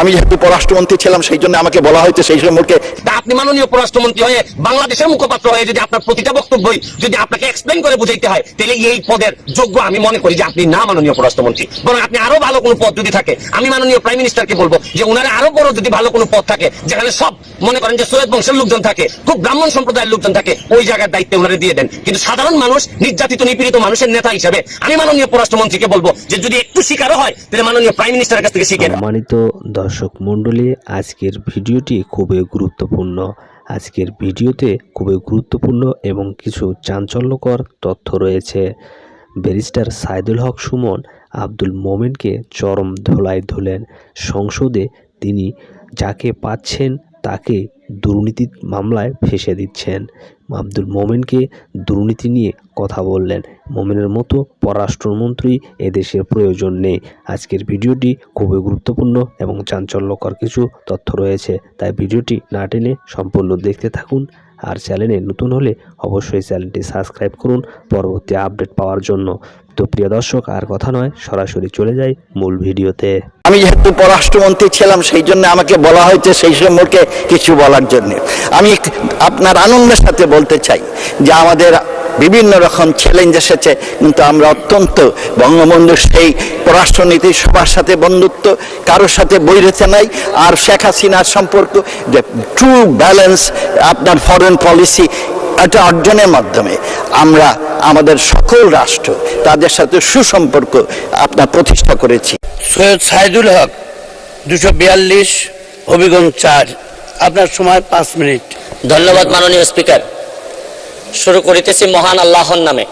আমি যেহেতু পররাষ্ট্রমন্ত্রী ছিলাম সেই জন্য আমাকে বলা হয়েছে সেই সম্পর্কে। আপনি মাননীয় পররাষ্ট্রমন্ত্রী হয়ে বাংলাদেশের মুখপাত্র হয়ে যদি আপনার প্রতিটা বক্তব্যই যদি আপনাকে এক্সপ্লেন করে বুঝাইতে হয় তাহলে এই পদের যোগ্য আমি মনে করি যে আপনি না মাননীয় পররাষ্ট্রমন্ত্রী। বরং আপনি আরও ভালো কোনো পদ যদি থাকে আমি মাননীয় প্রাইম মিনিস্টারকে বলব যে ওনারা আরও বড় যদি ভালো কোনো পদ থাকে যেখানে সব মনে করেন যে সৈয়দ বংশের লোকজন থাকে খুব ব্রাহ্মণ সম্প্রদায়ের লোকজন থাকে ওই জায়গার দায়িত্বে ওনারা দিয়ে দেন। কিন্তু সাধারণ মানুষ নির্যাতিত নিপীড়িত মানুষের নেতা হিসেবে আমি মাননীয় পররাষ্ট্রমন্ত্রীকে বলব যে যদি একটু শিকারও হয় তাহলে মাননীয় প্রাইম মিনিস্টারের কাছ থেকে শিখে সম্মানিত দর্শক মণ্ডলী, আজকের ভিডিওটি খুবই গুরুত্বপূর্ণ। আজকের ভিডিওতে খুবই গুরুত্বপূর্ণ এবং কিছু চাঞ্চল্যকর তথ্য রয়েছে। ব্যারিস্টার সাইদুল হক সুমন আব্দুল মোমেনকে চরম ধোলাই ধুলেন সংসদে তিনি যাকে পাচ্ছেন তাকে দুর্নীতি মামলায় ফেঁসে দিচ্ছেন। আব্দুল মোমেনকে দুর্নীতি নিয়ে কথা বললেন। মোমেনের মতো পররাষ্ট্রমন্ত্রী এদেশের প্রয়োজন নেই। আজকের ভিডিওটি খুবই গুরুত্বপূর্ণ এবং চাঞ্চল্যকর কিছু তথ্য রয়েছে। তাই ভিডিওটি না টেনে সম্পূর্ণ দেখতে থাকুন। আর চ্যানেলে নতুন হলে অবশ্যই চ্যানেলটি সাবস্ক্রাইব করুন পরবর্তী আপডেট পাওয়ার জন্য। তো প্রিয় দর্শক, আর কথা নয়, সরাসরি চলে যাই মূল ভিডিওতে। আমি যেহেতু পররাষ্ট্রমন্ত্রী ছিলাম, সেই জন্য আমাকে বলা হয়েছে সেই সম্পর্কে কিছু বলার জন্য। আমি আপনার আনন্দের সাথে বলতে চাই যে আমাদের বিভিন্ন রকম চ্যালেঞ্জ এসেছে কিন্তু আমরা অত্যন্ত বঙ্গবন্ধুর সেই পররাষ্ট্রনীতি সবার সাথে বন্ধুত্ব কারোর সাথে বৈরেছে নাই আর শেখ হাসিনার সম্পর্ক যে ট্রু ব্যালেন্স আপনার ফরেন পলিসি এটা অর্জনের মাধ্যমে আমরা আমাদের সকল রাষ্ট্র তাদের সাথে সুসম্পর্ক আপনার প্রতিষ্ঠা করেছি। সৈয়দ সাইদুল হক দুশো বিয়াল্লিশ হবিগঞ্জ চার। আপনার সময় পাঁচ মিনিট। ধন্যবাদ মাননীয় স্পিকার। শুরু করিতেছি মহান আল্লাহর নামে।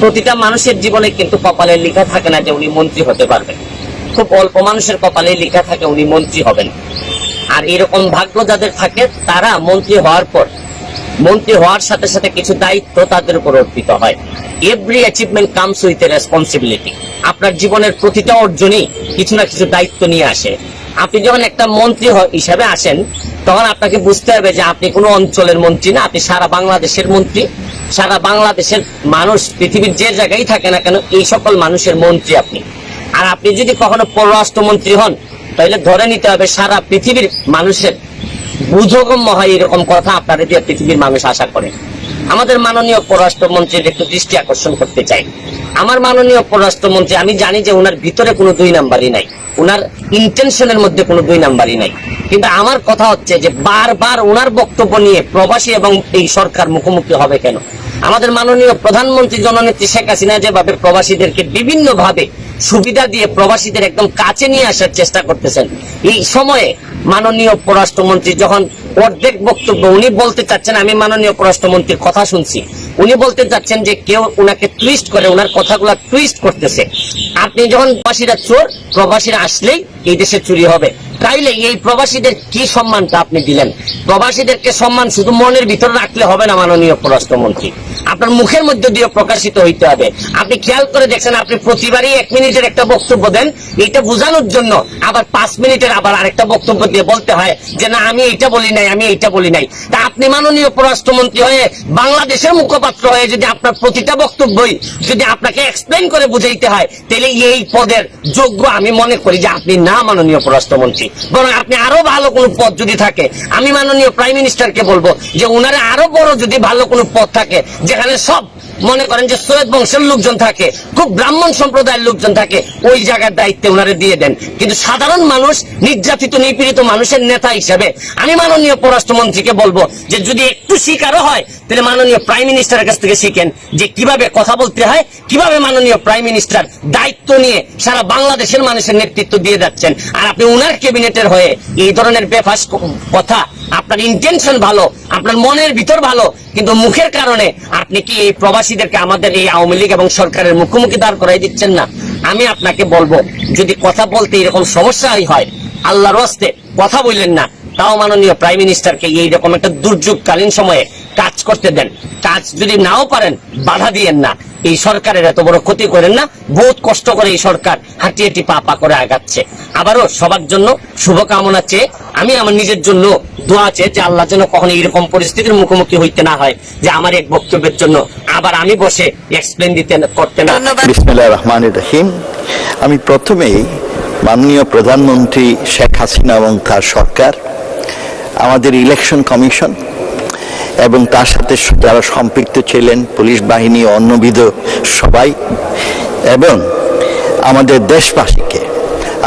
প্রতিটা মানুষের জীবনে কিন্তু কপালে লেখা থাকে না যে উনি মন্ত্রী হতে পারবেন। খুব অল্প মানুষের কপালে লেখা থাকে উনি মন্ত্রী হবেন। আর এরকম ভাগ্য যাদের থাকে, তারা মন্ত্রী হওয়ার পর, মন্ত্রী হওয়ার সাথে সাথে কিছু দায়িত্ব তাদের উপর অর্পিত হয়। Every achievement comes with a responsibility আপনার জীবনের প্রতিটা অর্জনই কিছু না কিছু দায়িত্ব নিয়ে আসে। আপনি যখন একটা মন্ত্রী হিসাবে আসেন, তখন আপনাকে বুঝতে হবে যে আপনি কোনো অঞ্চলের মন্ত্রী না, আপনি সারা বাংলাদেশের মন্ত্রী। সারা বাংলাদেশের মানুষ, পৃথিবীর যে জায়গায় থাকে না কেন, এই সকল মানুষের মন্ত্রী আপনি। আর আপনি যদি কখনো পররাষ্ট্রমন্ত্রী হন, তাহলে ধরে নিতে হবে সারা পৃথিবীর মানুষের বুধগম্য হয় এরকম কথা আপনারা দিয়ে পৃথিবীর মানুষ আশা করে। আমাদের মাননীয় পররাষ্ট্রমন্ত্রীর একটু দৃষ্টি আকর্ষণ করতে চাই। আমার মাননীয় পররাষ্ট্রমন্ত্রী, আমি জানি যে ওনার ভিতরে কোনো দুই নাম্বারই নাই। ওনার ইন্টেনশনের মধ্যে কোনো দুই নাম্বারই নাই। কিন্তু আমার কথা হচ্ছে যে বারবার ওনার বক্তব্য নিয়ে প্রবাসী এবং এই সরকার মুখোমুখি হবে কেন? আমাদের মাননীয় প্রধানমন্ত্রী জননেত্রী শেখ হাসিনা যেভাবে প্রবাসীদেরকে বিভিন্ন ভাবে সুবিধা দিয়ে প্রবাসীদের একদম কাছে নিয়ে আসার চেষ্টা করতেছেন, এই সময়ে মাননীয় পররাষ্ট্রমন্ত্রী যখন অর্ধেক বক্তব্য উনি বলতে চাচ্ছেন, আমি মাননীয় পররাষ্ট্রমন্ত্রীর কথা শুনছি, উনি বলতে চাচ্ছেন যে কেউ উনাকে টুইস্ট করে ওনার কথাগুলো টুইস্ট করতেছে। আপনি যখন প্রবাসীরা চোর, প্রবাসীরা আসলেই এই দেশে চুরি হবে। তাইলে এই প্রবাসীদের কি সম্মানটা আপনি দিলেন? প্রবাসীদেরকে সম্মান শুধু মনের ভিতরে রাখলে হবে না, মাননীয় পররাষ্ট্রমন্ত্রী। আপনার মুখের মধ্যে দিয়ে প্রকাশিত হইতে হবে। আপনি খেয়াল করে দেখছেন, আপনি প্রতিবারই এক মিনিটের একটা বক্তব্য দেন। এইটা বোঝানোর জন্য আবার পাঁচ মিনিটের আবার আরেকটা বক্তব্য দিয়ে বলতে হয় যে, না, আমি এইটা বলি নাই, আমি এইটা বলি নাই। তা আপনি মাননীয় পররাষ্ট্রমন্ত্রী হয়ে বাংলাদেশের মুখপাত্র হয়ে যদি আপনার প্রতিটা বক্তব্যই যদি আপনাকে এক্সপ্লেন করে বুঝাইতে হয় তাহলে এই পদের যোগ্য আমি মনে করি যে আপনি না মাননীয় পররাষ্ট্রমন্ত্রী। বরং আপনি আরও ভালো কোনো পদ যদি থাকে, আমি মাননীয় প্রাইম মিনিস্টারকে বলব যে উনারা আরও বড় যদি ভালো কোনো পদ থাকে, যেখানে সব মনে করেন যে সৈয়দ বংশের লোকজন থাকে, খুব ব্রাহ্মণ সম্প্রদায়ের লোকজন থাকে, ওই জায়গার দায়িত্বে ওনারা দিয়ে দেন। কিন্তু সাধারণ মানুষ, নির্যাতিত, নিপীড়িত মানুষের নেতা হিসেবে, আমি মাননীয় পররাষ্ট্রমন্ত্রীকে বলব যে যদি একটু শিকারও হয়, তাহলে মাননীয় প্রাইম মিনিস্টারের কাছ থেকে শিখেন যে কীভাবে কথা বলতে হয়, কীভাবে মাননীয় প্রাইম মিনিস্টার দায়িত্ব নিয়ে সারা বাংলাদেশের মানুষের নেতৃত্ব দিয়ে যাচ্ছেন। আর আপনি উনার ক্যাবিনেটের হয়ে এই ধরনের বেফাস কথা, আপনার ইন্টেনশন ভালো, আপনার মনের ভিতর ভালো, কিন্তু মুখের কারণে আপনি কি এই প্রবাসীদেরকে আমাদের এই আওয়ামী লীগ এবং সরকারের মুখোমুখি দাঁড় করাই দিচ্ছেন না। আমি আপনাকে বলব, যদি কথা বলতে এরকম সমস্যাই হয়, আল্লাহর হস্তে কথা বললেন না তাও মাননীয় প্রাইম মিনিস্টারকে এইরকম একটা দুর্যোগকালীন সময়ে কাজ করতে দেন। কাজ যদি নাও পারেন, বাধা দিয়েন না। এই সরকারের এত বড় ক্ষতি করেন না, বহুত কষ্ট করে এই সরকার হাঁটি হাঁটি পা পা করে আগাচ্ছে। আবারও সবার জন্য শুভকামনা চেয়ে আমি আমার নিজের জন্য দোয়া চেয়ে যে আল্লাহ যেন কখনো এরকম পরিস্থিতির মুখোমুখি হইতে না হয়, যে আমার এক বক্তব্যের জন্য আবার আমি বসে এক্সপ্লেন দিতে করতে না রহমান রহিম। আমি প্রথমেই মাননীয় প্রধানমন্ত্রী শেখ হাসিনা এবং তার সরকার আমাদের ইলেকশন কমিশন এবং তার সাথে যারা সম্পৃক্ত ছিলেন, পুলিশ বাহিনী অন্যবিধ সবাই এবং আমাদের দেশবাসীকে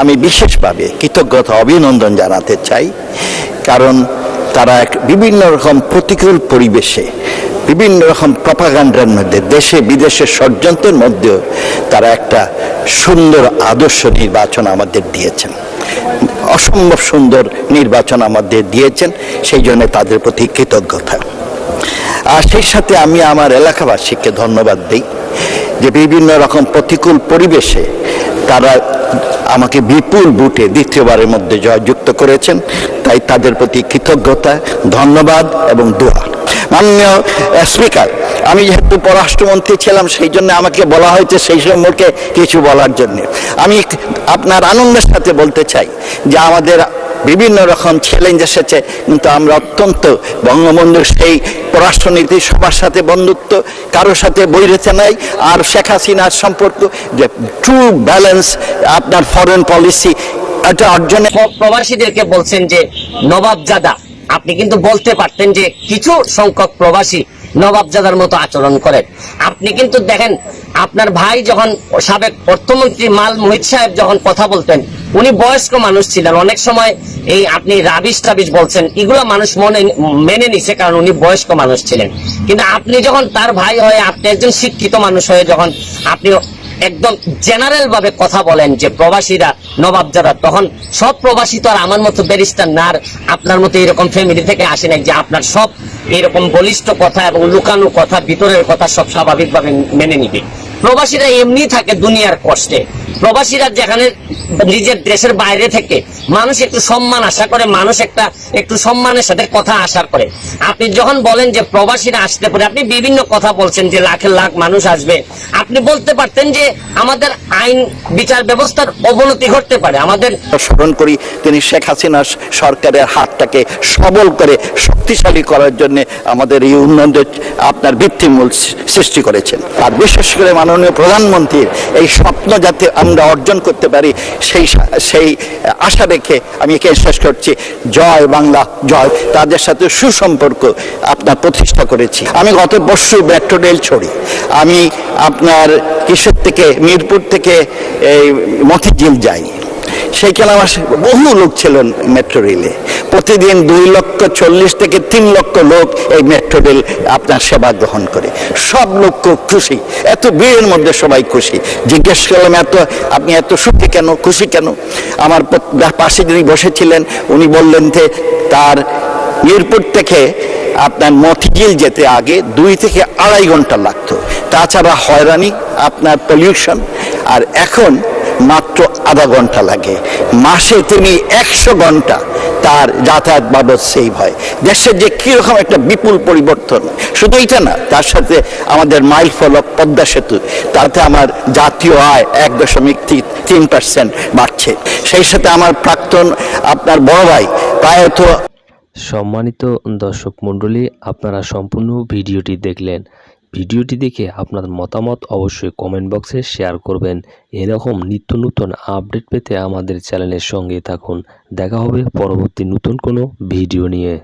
আমি বিশেষভাবে কৃতজ্ঞতা, অভিনন্দন জানাতে চাই। কারণ তারা এক বিভিন্ন রকম প্রতিকূল পরিবেশে, বিভিন্ন রকম প্রপাগান্ডার মধ্যে, দেশে বিদেশে ষড়যন্ত্রের মধ্যেও তারা একটা সুন্দর আদর্শ নির্বাচন আমাদের দিয়েছেন। অসম্ভব সুন্দর নির্বাচন আমাদের দিয়েছেন, সেই জন্য তাদের প্রতি কৃতজ্ঞতা। আর সেই সাথে আমি আমার এলাকাবাসীকে ধন্যবাদ দিই যে বিভিন্ন রকম প্রতিকূল পরিবেশে তারা আমাকে বিপুল বুটে দ্বিতীয়বারের মধ্যে জয়যুক্ত করেছেন। তাই তাদের প্রতি কৃতজ্ঞতা, ধন্যবাদ এবং দোয়া। মাননীয় স্পিকার, আমি যেহেতু পররাষ্ট্রমন্ত্রী ছিলাম, সেই জন্য আমাকে বলা হয়েছে সেই সম্পর্কে কিছু বলার জন্য। আমি আপনার আনন্দের সাথে বলতে চাই যে আমাদের বিভিন্ন রকম চ্যালেঞ্জ এসেছে, কিন্তু আমরা অত্যন্ত বঙ্গবন্ধুর সেই পররাষ্ট্রনীতি সবার সাথে বন্ধুত্ব, কারোর সাথে বৈরেতে নাই, আর শেখ হাসিনার সম্পর্ক, যে ট্রু ব্যালেন্স আপনার ফরেন পলিসি এটা অর্জনে প্রবাসীদেরকে বলছেন যে নবাবজাদা আপনি কিন্তু বলতে পারতেন যে কিছু সংখ্যক প্রবাসী নবাবজাদার মতো আচরণ করেন। আপনি কিন্তু দেখেন, আপনার ভাই যখন সাবেক অর্থমন্ত্রী মাল মোহিত সাহেব যখন কথা বলতেন, উনি বয়স্ক মানুষ ছিলেন। অনেক সময় এই আপনি রাবিশ টাবিশ বলছেন, এগুলো মানুষ মনে, মেনে নিছে কারণ উনি বয়স্ক মানুষ ছিলেন। কিন্তু আপনি যখন তার ভাই হয়ে, আপনি একজন শিক্ষিত মানুষ হয়ে যখন আপনি একদম জেনারেল ভাবে কথা বলেন যে প্রবাসীরা নবাব যারা তখন সব প্রবাসী তো আর আমার মতো ব্যারিস্টার না আপনার মতো এরকম ফ্যামিলি থেকে আসেন যে আপনার সব এরকম বলিষ্ঠ কথা এবং লুকানো কথা, ভিতরের কথা সব স্বাভাবিকভাবে মেনে নিবে। প্রবাসীরা এমনি থাকে দুনিয়ার কষ্টে। প্রবাসীরা যেখানে নিজের দেশের বাইরে থেকে মানুষ একটু সম্মান আশা করে, মানুষ একটা একটু সম্মানের সাথে কথা আশা করে। আপনি যখন বলেন যে প্রবাসীরা আসতে পারে, আপনি বিভিন্ন কথা বলছেন যে লাখের লাখ মানুষ আসবে। আপনি বলতে পারতেন যে আমাদের আইন বিচার ব্যবস্থার অবনতি ঘটতে পারে। আমাদের স্মরণ করি, তিনি শেখ হাসিনা সরকারের হাতটাকে সবল করে, শক্তিশালী করার জন্য আমাদের এই উন্নয়নের আপনার ভিত্তিমূল সৃষ্টি করেছেন। আর বিশেষ করে মাননীয় প্রধানমন্ত্রীর এই স্বপ্ন যাতে আমরা অর্জন করতে পারি, সেই সেই আশা রেখে আমি একে শেষ করছি। জয় বাংলা, জয়। তাদের সাথে সুসম্পর্ক আপনার প্রতিষ্ঠা করেছি। আমি গত পরশু মেট্রো রেল ছড়ি। আমি আপনার কিশোর থেকে, মিরপুর থেকে এই মতিঝিল যাই। সেইখানে আমার বহু লোক ছিলেন মেট্রো রেলে। প্রতিদিন দুই লক্ষ চল্লিশ থেকে তিন লক্ষ লোক এই মেট্রো রেল আপনার সেবা গ্রহণ করে। সব লোক খুব খুশি। এত ভিড়ের মধ্যে সবাই খুশি। জিজ্ঞেস করলাম, এত, আপনি এত সুখী কেন? খুশি কেন? আমার পাশে যিনি বসেছিলেন, উনি বললেন যে, তার মিরপুর থেকে আপনার মতিঝিল যেতে আগে দুই থেকে আড়াই ঘণ্টা লাগতো। তাছাড়া হয়রানি, আপনার পলিউশন আর এখন মাত্র আধা ঘণ্টা লাগে। মাসে তিনি একশো ঘণ্টা তার যাতায়াত বাবদ সেভ হয়। দেশের যে কীরকম একটা বিপুল পরিবর্তন, শুধু এটা না, তার সাথে আমাদের মাইল ফলক পদ্মা সেতু, তাতে আমার জাতীয় আয় এক দশমিক তিন পার্সেন্ট বাড়ছে। সেই সাথে আমার প্রাক্তন আপনার বড় ভাই, প্রায়ত সম্মানিত দর্শক মণ্ডলী, আপনারা সম্পূর্ণ ভিডিওটি দেখলেন। ভিডিওটি দেখে আপনার মতামত অবশ্যই কমেন্ট বক্সে শেয়ার করবেন। এরকম নিত্য নতুন আপডেট পেতে আমাদের চ্যানেলের সঙ্গে থাকুন। দেখা হবে পরবর্তী নতুন কোনো ভিডিও নিয়ে।